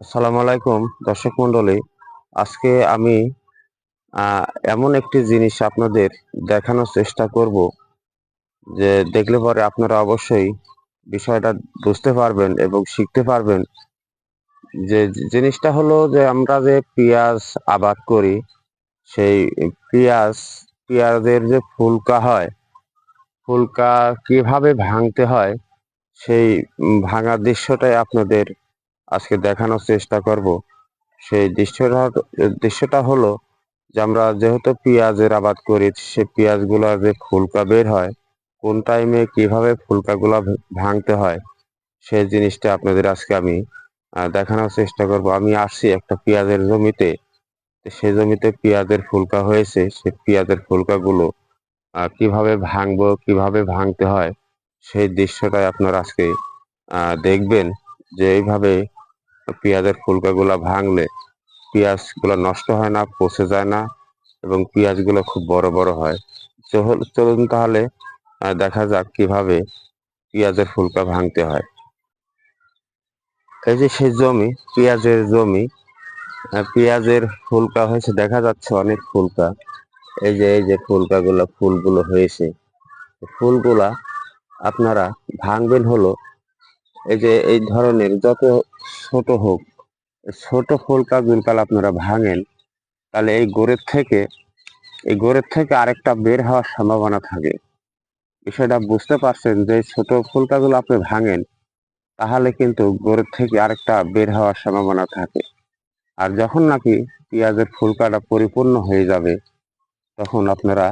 আসসালামু আলাইকুম, দর্শক মন্ডলী আজকে আমি এমন একটি জিনিস আপনাদের দেখানোর চেষ্টা করব, যে দেখলে পরে আপনারা অবশ্যই বিষয়টা বুঝতে পারবেন এবং শিখতে পারবেন। যে জিনিসটা হলো যে আমরা যে পেঁয়াজ আবাদ করি, সেই পেঁয়াজ, পেঁয়াজের যে ফুলকা হয়, ফুলকা কীভাবে ভাঙতে হয়, সেই ভাঙার দৃশ্যটাই আপনাদের আজকে দেখানোর চেষ্টা করব। সেই দৃশ্যটা দৃশ্যটা হলো যে আমরা যেহেতু পেঁয়াজের আবাদ করি সে পেঁয়াজগুলো যে ফুলকা বের হয়, কোন টাইমে কীভাবে ফুলকাগুলো ভাঙতে হয়, সেই জিনিসটা আপনাদের আজকে আমি দেখানোর চেষ্টা করব। আমি আসছি একটা পেঁয়াজের জমিতে সে জমিতে পেঁয়াজের ফুলকা হয়েছে সে পেঁয়াজের ফুলকাগুলো কীভাবে ভাঙবো, কীভাবে ভাঙতে হয়, সেই দৃশ্যটাই আপনারা আজকে দেখবেন যে এইভাবে পেঁয়াজের ফুলকাগুলা ভাঙলে পেঁয়াজগুলো নষ্ট হয় না, পচে যায় না এবং পেঁয়াজগুলো খুব বড় বড় হয়। চল- চলুন তাহলে দেখা যাক কীভাবে পেঁয়াজের ফুলকা ভাঙতে হয়। এই যে সেই জমি, পেঁয়াজের জমি পেঁয়াজের ফুলকা হয়েছে, দেখা যাচ্ছে অনেক ফুলকা। এই যে এই যে ফুলকাগুলো, ফুলগুলো হয়েছে। ফুলগুলা আপনারা ভাঙবেন হলো, এই যে, এই ধরনের যত ছোট হোক, ছোট ফুলকা গুলকাল আপনারা ভাঙেন, তাহলে এই গোড়ের থেকে, এই গোড়ের থেকে আরেকটা বের হওয়ার সম্ভাবনা থাকে। বিষয়টা বুঝতে পারছেন যে ছোট ফুলকাগুলো আপনি ভাঙেন, তাহলে কিন্তু গোড়ের থেকে আরেকটা বের হওয়ার সম্ভাবনা থাকে। আর যখন নাকি পেঁয়াজের ফুলকাটা পরিপূর্ণ হয়ে যাবে, তখন আপনারা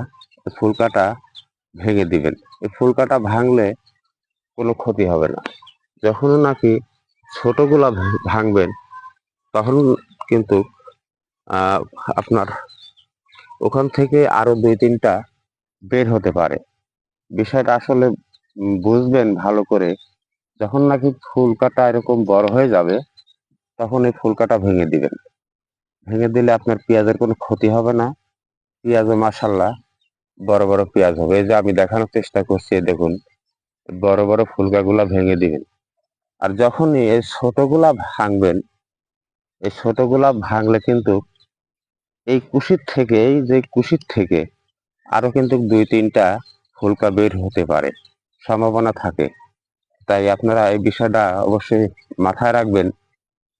ফুলকাটা ভেঙে দিবেন। এই ফুলকাটা ভাঙলে কোনো ক্ষতি হবে না। যখন নাকি ছোটগুলা ভাঙবেন, তখন কিন্তু আপনার ওখান থেকে আরও দুই তিনটা বের হতে পারে। বিষয়টা আসলে বুঝবেন ভালো করে, যখন নাকি ফুলকাটা এরকম বড় হয়ে যাবে, তখন এই ফুলকাটা ভেঙে দিবেন। ভেঙে দিলে আপনার পেঁয়াজের কোনো ক্ষতি হবে না। পেঁয়াজও মাসাল্লাহ বড় বড় পেঁয়াজ হবে। এই যে আমি দেখানোর চেষ্টা করছি দেখুন, বড় বড় ফুলকাগুলা ভেঙে দিবেন। আর যখনই এই ছোটগুলা ভাঙবেন, এই ছোটগুলা ভাঙলে কিন্তু এই কুশির থেকে, এই যে কুশির থেকে আরও কিন্তু দুই তিনটা ফুলকা বের হতে পারে, সম্ভাবনা থাকে। তাই আপনারা এই বিষয়টা অবশ্যই মাথায় রাখবেন,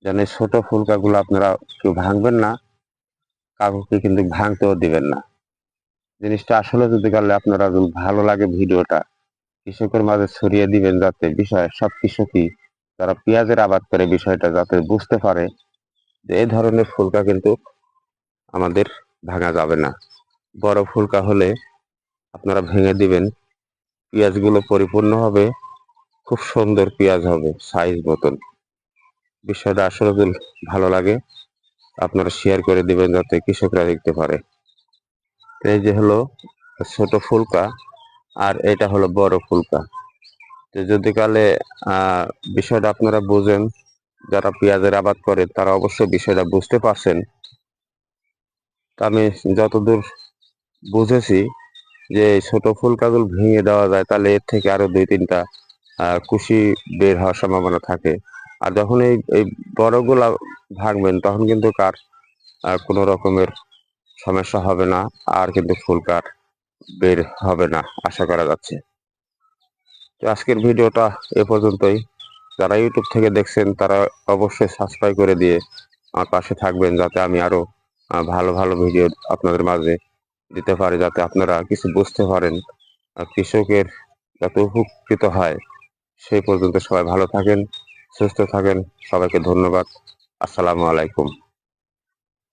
যেন এই ছোট ফুলকাগুলো আপনারা কেউ ভাঙবেন না, কাউকে কিন্তু ভাঙতেও দিবেন না। জিনিসটা আসলে যদি করলে আপনারা ভালো লাগে ভিডিওটা, কৃষকের মাঝে ছড়িয়ে দিবেন যাতে বিষয় সব কৃষকই যারা পেঁয়াজের আবাদ করে বিষয়টা যাতে বুঝতে পারে যে এই ধরনের ফুলকা কিন্তু আমাদের ভাঙা যাবে না। বড় ফুলকা হলে আপনারা ভেঙে দিবেন, পেঁয়াজগুলো পরিপূর্ণ হবে, খুব সুন্দর পেঁয়াজ হবে সাইজ মতন। বিষয়টা আসলে ভালো লাগে, আপনারা শেয়ার করে দিবেন যাতে কৃষকরা দেখতে পারে। এই যে হলো ছোট ফুলকা, আর এটা হলো বড় ফুলকা। তো যদি কালে বিষয়টা আপনারা বুঝেন, যারা পেঁয়াজের আবাদ করে, তারা অবশ্যই বিষয়টা বুঝতে পারছেন। আমি যতদূর বুঝেছি যে ছোট ফুল ফুলকাগুলো ভেঙে দেওয়া যায়, তাহলে এর থেকে আরও দুই তিনটা কুশি বের হওয়ার সম্ভাবনা থাকে। আর যখন এই এই বড়গুলা ভাঙবেন, তখন কিন্তু কার কোনো রকমের সমস্যা হবে না, আর কিন্তু ফুল কাঠ বের হবে না, আশা করা যাচ্ছে। তো আজকের ভিডিওটা এ পর্যন্তই। যারা ইউটিউব থেকে দেখছেন তারা অবশ্যই সাবস্ক্রাইব করে দিয়ে আমার পাশে থাকবেন যাতে আমি আরও আহ, ভালো ভালো ভিডিও আপনাদের মাঝে দিতে পারি যাতে আপনারা কিছু বুঝতে পারেন। কৃষকের যাতে উপকৃত হয় সেই পর্যন্ত সবাই ভালো থাকেন সুস্থ থাকেন। সবাইকে ধন্যবাদ। আসসালামু আলাইকুম।